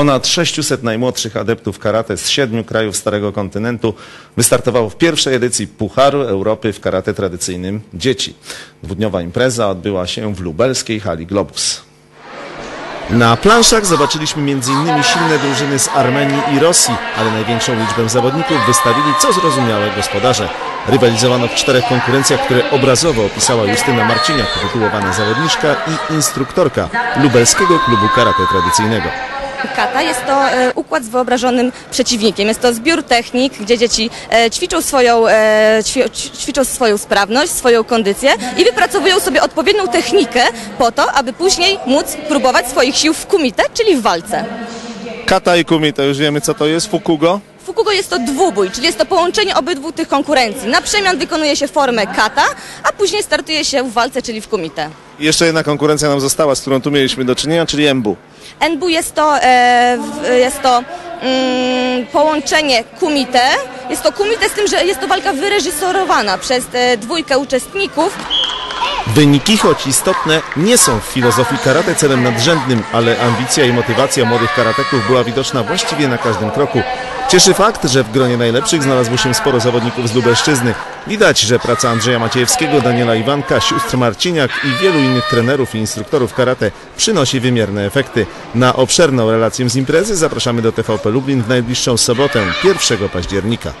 Ponad 600 najmłodszych adeptów karate z siedmiu krajów Starego Kontynentu wystartowało w pierwszej edycji Pucharu Europy w karate tradycyjnym dzieci. Dwudniowa impreza odbyła się w lubelskiej hali Globus. Na planszach zobaczyliśmy m.in. silne drużyny z Armenii i Rosji, ale największą liczbę zawodników wystawili co zrozumiałe gospodarze. Rywalizowano w czterech konkurencjach, które obrazowo opisała Justyna Marciniak, tytułowana zawodniczka i instruktorka lubelskiego klubu karate tradycyjnego. Kata jest to e, układ z wyobrażonym przeciwnikiem. Jest to zbiór technik, gdzie dzieci e, ćwiczą swoją, e, ćwi, ćwiczą swoją sprawność, swoją kondycję i wypracowują sobie odpowiednią technikę po to, aby później móc próbować swoich sił w kumite, czyli w walce. Kata i kumi to już wiemy co to jest, Fukugo. Fukugo jest to dwubój, czyli jest to połączenie obydwu tych konkurencji. Na przemian wykonuje się formę kata, a później startuje się w walce, czyli w kumite. I jeszcze jedna konkurencja nam została, z którą tu mieliśmy do czynienia, czyli Embu. NBU jest to, e, w- jest to mm, połączenie kumite. Jest to kumite z tym, że jest to walka wyreżyserowana przez e, dwójkę uczestników. Wyniki, choć istotne, nie są w filozofii karate celem nadrzędnym, ale ambicja i motywacja młodych karateków była widoczna właściwie na każdym kroku. Cieszy fakt, że w gronie najlepszych znalazło się sporo zawodników z Lubelszczyzny. Widać, że praca Andrzeja Maciejewskiego, Daniela Iwanka, sióstr Marciniak i wielu innych trenerów i instruktorów karate przynosi wymierne efekty. Na obszerną relację z imprezy zapraszamy do TVP Lublin w najbliższą sobotę, 1 października.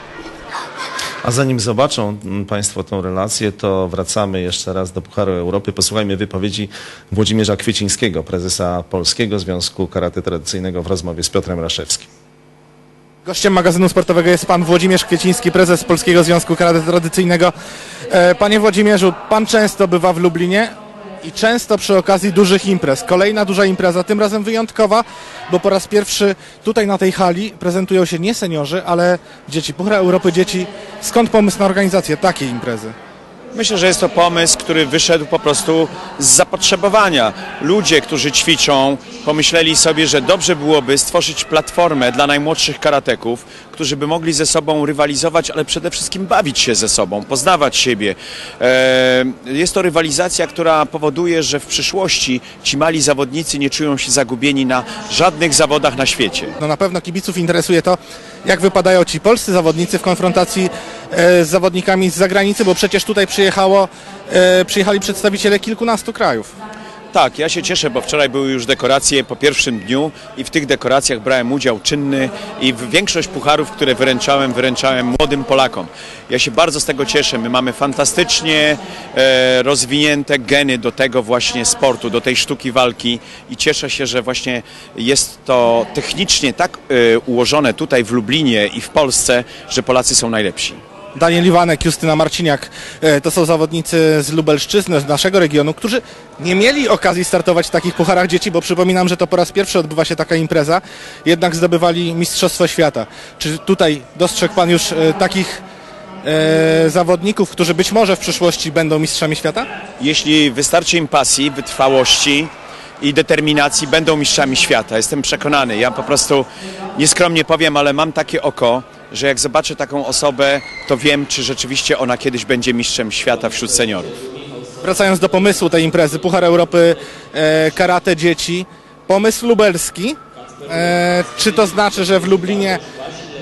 A zanim zobaczą Państwo tą relację, to wracamy jeszcze raz do Pucharu Europy. Posłuchajmy wypowiedzi Włodzimierza Kwiecińskiego, prezesa Polskiego Związku Karate Tradycyjnego w rozmowie z Piotrem Raszewskim. Gościem magazynu sportowego jest pan Włodzimierz Kwieciński, prezes Polskiego Związku Karate Tradycyjnego. E, Panie Włodzimierzu, pan często bywa w Lublinie i często przy okazji dużych imprez. Kolejna duża impreza, tym razem wyjątkowa, bo po raz pierwszy tutaj na tej hali prezentują się nie seniorzy, ale dzieci. Puchar Europy Dzieci. Skąd pomysł na organizację takiej imprezy? Myślę, że jest to pomysł, który wyszedł po prostu z zapotrzebowania. Ludzie, którzy ćwiczą, pomyśleli sobie, że dobrze byłoby stworzyć platformę dla najmłodszych karateków, którzy by mogli ze sobą rywalizować, ale przede wszystkim bawić się ze sobą, poznawać siebie. E, Jest to rywalizacja, która powoduje, że w przyszłości ci mali zawodnicy nie czują się zagubieni na żadnych zawodach na świecie. No na pewno kibiców interesuje to, jak wypadają ci polscy zawodnicy w konfrontacji e, z zawodnikami z zagranicy, bo przecież tutaj przyjechało, e, przyjechali przedstawiciele kilkunastu krajów. Tak, ja się cieszę, bo wczoraj były już dekoracje po pierwszym dniu i w tych dekoracjach brałem udział czynny i większość pucharów, które wyręczałem, wyręczałem młodym Polakom. Ja się bardzo z tego cieszę. My mamy fantastycznie e, rozwinięte geny do tego właśnie sportu, do tej sztuki walki i cieszę się, że właśnie jest to technicznie tak e, ułożone tutaj w Lublinie i w Polsce, że Polacy są najlepsi. Daniel Iwanek, Justyna Marciniak, e, to są zawodnicy z Lubelszczyzny, z naszego regionu, którzy nie mieli okazji startować w takich pucharach dzieci, bo przypominam, że to po raz pierwszy odbywa się taka impreza, jednak zdobywali Mistrzostwo Świata. Czy tutaj dostrzegł Pan już e, takich e, zawodników, którzy być może w przyszłości będą mistrzami świata? jeśli wystarczy im pasji, wytrwałości i determinacji, będą mistrzami świata. Jestem przekonany. Ja po prostu nieskromnie powiem, ale mam takie oko, że jak zobaczę taką osobę, to wiem, czy rzeczywiście ona kiedyś będzie mistrzem świata wśród seniorów. Wracając do pomysłu tej imprezy, Puchar Europy e, Karate Dzieci, pomysł lubelski. E, czy to znaczy, że w Lublinie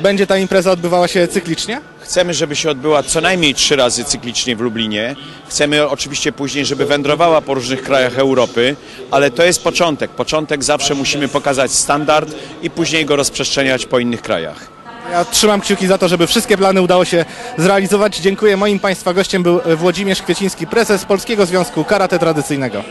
będzie ta impreza odbywała się cyklicznie? Chcemy, żeby się odbyła co najmniej trzy razy cyklicznie w Lublinie. Chcemy oczywiście później, żeby wędrowała po różnych krajach Europy, ale to jest początek. Początek zawsze musimy pokazać standard i później go rozprzestrzeniać po innych krajach. Ja trzymam kciuki za to, żeby wszystkie plany udało się zrealizować. Dziękuję. Moim Państwa gościem był Włodzimierz Kwieciński, prezes Polskiego Związku Karate Tradycyjnego.